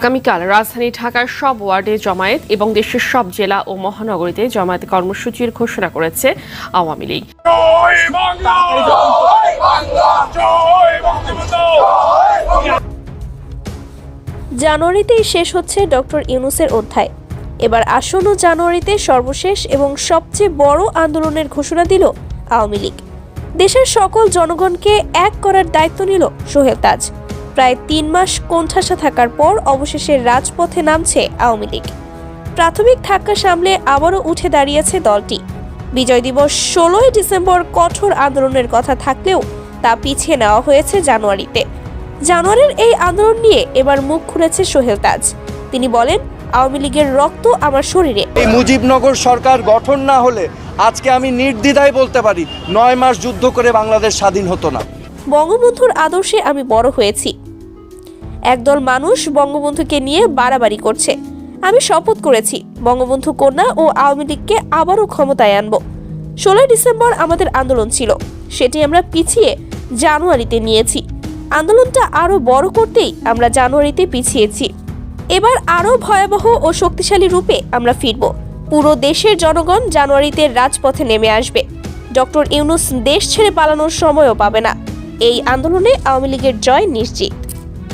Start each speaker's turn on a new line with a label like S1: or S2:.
S1: আগামীকাল রাজধানী ঢাকার সব ওয়ার্ডে জমায়েত এবং দেশের সব জেলা ও মহানগরীতে জমায়েত কর্মসূচির ঘোষণা করেছে আওয়ামী লীগ।
S2: জানুয়ারিতেই শেষ হচ্ছে ডক্টর ইউনুসের অধ্যায়। এবার আসন্ন জানুয়ারিতে সর্বশেষ এবং সবচেয়ে বড় আন্দোলনের ঘোষণা দিল আওয়ামী লীগ। দেশের সকল জনগণকে এক করার দায়িত্ব নিল সোহেল তাজ। প্রায় তিন মাস কোণঠাসা থাকার পর অবশেষে রাজপথে নামছে আওয়ামী লীগ। প্রাথমিক ধাক্কা সামলে আবারও উঠে দাঁড়িয়েছে দলটি। বিজয় দিবস ষোলোই ডিসেম্বর কঠোর আন্দোলনের কথা থাকলেও তা পিছিয়ে নেওয়া হয়েছে জানুয়ারিতে। জানুয়ারির এই আন্দোলন নিয়ে এবার মুখ খুলেছে সোহেল তাজ। তিনি বলেন আওয়ামী লীগের রক্ত আমার শরীরে।
S3: এই মুজিবনগর সরকার গঠন না হলে আজকে আমি নির্দ্বিধায় বলতে পারি নয় মাস যুদ্ধ করে বাংলাদেশ স্বাধীন হতো না।
S2: বঙ্গবন্ধুর আদর্শে আমি বড় হয়েছি। একদল মানুষ বঙ্গবন্ধুকে নিয়ে বাড়াবাড়ি করছে। আমি শপথ করেছি, বঙ্গবন্ধু কন্যা ও আওয়ামী লীগকে আবারও ক্ষমতায় আনব। ষোলোই ডিসেম্বর আমাদের আন্দোলন ছিল, সেটি আমরা পিছিয়ে জানুয়ারিতে নিয়েছি। আন্দোলনটা আরও বড় করতেই আমরা জানুয়ারিতে পিছিয়েছি। এবার আরও ভয়াবহ ও শক্তিশালী রূপে আমরা ফিরব। পুরো দেশের জনগণ জানুয়ারিতে রাজপথে নেমে আসবে। ডক্টর ইউনুস দেশ ছেড়ে পালানোর সময়ও পাবে না। এই আন্দোলনে আওয়ামী লীগের জয় নিশ্চিত।